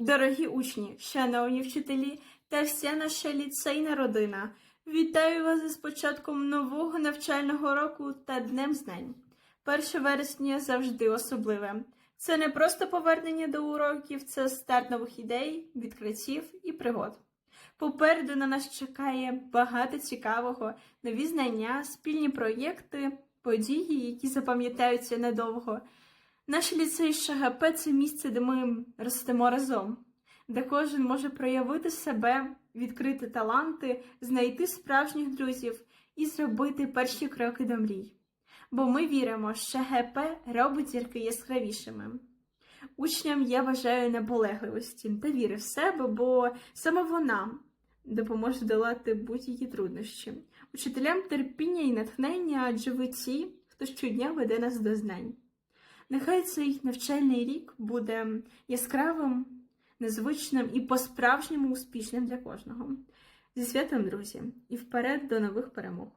Дорогі учні, шановні вчителі та вся наша ліцейна родина, вітаю вас із початком нового навчального року та Днем знань. 1 вересня завжди особливе. Це не просто повернення до уроків, це старт нових ідей, відкриттів і пригод. Попереду на нас чекає багато цікавого, нові знання, спільні проєкти, події, які запам'ятаються надовго. Наш ліцей ШГП це місце, де ми ростемо разом, де кожен може проявити себе, відкрити таланти, знайти справжніх друзів і зробити перші кроки до мрій. Бо ми віримо, що ШГП робить зірки яскравішими. Учням я бажаю наполегливості та віри в себе, бо саме вона допоможе долати будь-які труднощі. Учителям терпіння і натхнення, адже ви ті, хто щодня веде нас до знань. Нехай цей навчальний рік буде яскравим, незвичним і по-справжньому успішним для кожного. Зі святом, друзі, і вперед до нових перемог!